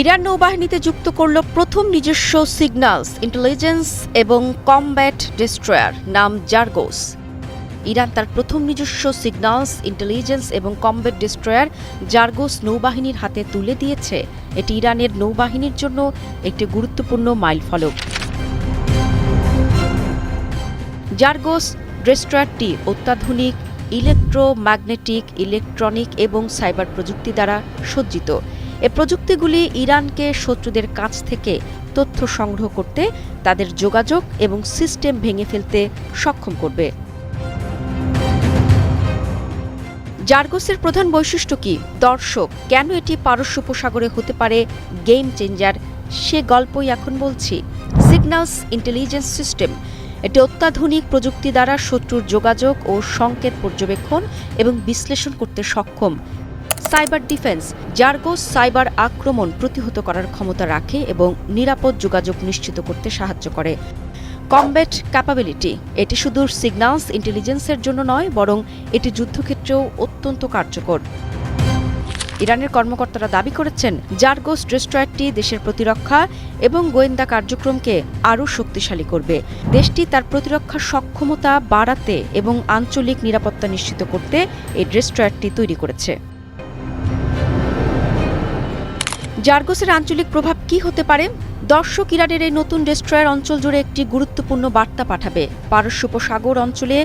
Iran নৌবাহিনীতে যুক্ত করল প্রথম নিজস্ব সিগন্যালস ইন্টেলিজেন্স এবং কমব্যাট ডিস্ট্রয়ার নাম জার্গোস। ইরান তার প্রথম নিজস্ব সিগন্যালস ইন্টেলিজেন্স এবং কমব্যাট ডিস্ট্রয়ার জার্গোস নৌবাহিনীর হাতে তুলে দিয়েছে। এটি ইরানের নৌবাহিনীর জন্য একটি গুরুত্বপূর্ণ মাইলফলক। জার্গোস ডিস্ট্রয়ারটি অত্যাধুনিক ইলেকট্রোম্যাগনেটিক ইলেকট্রনিক এবং সাইবার প্রযুক্তি দ্বারা সজ্জিত। এ প্রযুক্তিগুলি ইরানকে শত্রুদের কাছ থেকে তথ্য সংগ্রহ করতে, তাদের যোগাযোগ এবং সিস্টেম ভেঙে ফেলতে সক্ষম করবে। জার্গোসের প্রধান বৈশিষ্ট্য কি? দর্শক, কেন এটি পারস্য উপসাগরে হতে পারে? গেম চেঞ্জার সে গল্পই এখন বলছি। সিগন্যালস ইন্টেলিজেন্স সিস্টেম এটি অত্যাধুনিক প্রযুক্তি দ্বারা শত্রুর যোগাযোগ ও সংকেত পর্যবেক্ষণ এবং বিশ্লেষণ করতে সক্ষম। সাইবার ডিফেন্স জার্গোস সাইবার আক্রমণ প্রতিহত করার ক্ষমতা রাখে এবং নিরাপদ যোগাযোগ নিশ্চিত করতে সাহায্য করে। কমব্যাট ক্যাপাবিলিটি, এটি শুধু সিগন্যালস ইন্টেলিজেন্সের জন্য নয়, বরং এটি যুদ্ধক্ষেত্রেও অত্যন্ত কার্যকর। ইরানের কর্মকর্তারা দাবি করেছেন জার্গোস ডিস্ট্রয়ারটি দেশের প্রতিরক্ষা এবং গোয়েন্দা কার্যক্রমকে আরও শক্তিশালী করবে। দেশটি তার প্রতিরক্ষা সক্ষমতা বাড়াতে এবং আঞ্চলিক নিরাপত্তা নিশ্চিত করতে এই ডিস্ট্রয়ারটি তৈরি করেছে। জার্গোসের আঞ্চলিক প্রভাব কি হতে পারে? দর্শক ইরানের এই নতুন ডেস্ট্রয়ার অঞ্চল জুড়ে একটি গুরুত্বপূর্ণ বার্তা পাঠাবে। পারস্য উপসাগর অঞ্চলে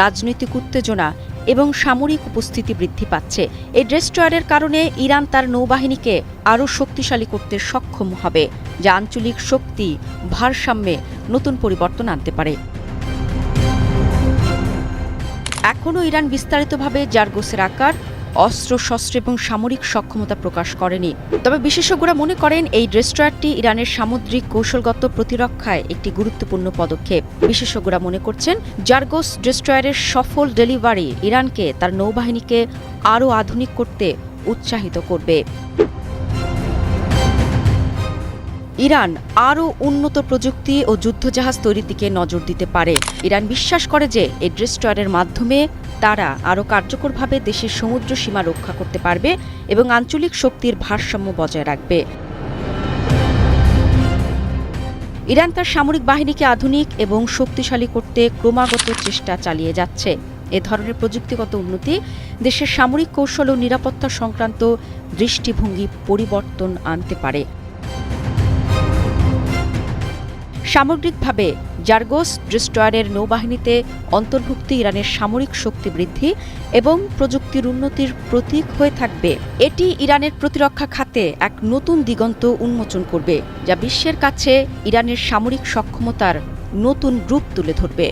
রাজনৈতিক উত্তেজনা এবং সামরিক উপস্থিতি বৃদ্ধি পাচ্ছে। এই ডেস্ট্রয়ারের কারণে ইরান তার নৌবাহিনীকে আরও শক্তিশালী করতে সক্ষম হবে, যা আঞ্চলিক শক্তি ভারসাম্যে নতুন পরিবর্তন আনতে পারে। এখনও ইরান বিস্তারিতভাবে জার্গোসের আকার অস্ত্র শস্ত্র এবং সামরিক সক্ষমতা প্রকাশ করেনি। তবে বিশেষজ্ঞরা মনে করেন এই ডেস্ট্রয়ারটি ইরানের সামুদ্রিক কৌশলগত প্রতিরক্ষায় একটি গুরুত্বপূর্ণ পদক্ষেপ। বিশেষজ্ঞরা মনে করছেন, জার্গোস ডেস্ট্রয়ারের সফল ডেলিভারি ইরানকে তার নৌবাহিনীকে আরও আধুনিক করতে উৎসাহিত করবে। ইরান আরও উন্নত প্রযুক্তি ও যুদ্ধজাহাজ তৈরির দিকে নজর দিতে পারে। ইরান বিশ্বাস করে যে এই ডেস্ট্রয়ারের মাধ্যমে তারা আরও কার্যকরভাবে দেশের সমুদ্র সীমা রক্ষা করতে পারবে এবং আঞ্চলিক শক্তির ভারসাম্য বজায় রাখবে। ইরান তার সামরিক বাহিনীকে আধুনিক এবং শক্তিশালী করতে ক্রমাগত চেষ্টা চালিয়ে যাচ্ছে। এ ধরনের প্রযুক্তিগত উন্নতি দেশের সামরিক কৌশল ও নিরাপত্তা সংক্রান্ত দৃষ্টিভঙ্গি পরিবর্তন আনতে পারে। সামগ্রিকভাবে জার্গোস ডিস্ট্রয়ারের নৌবাহিনীতে অন্তর্ভুক্তি ইরানের সামরিক শক্তি বৃদ্ধি এবং প্রযুক্তির উন্নতির প্রতীক হয়ে থাকবে। এটি ইরানের প্রতিরক্ষা খাতে এক নতুন দিগন্ত উন্মোচন করবে, যা বিশ্বের কাছে ইরানের সামরিক সক্ষমতার নতুন রূপ তুলে ধরবে।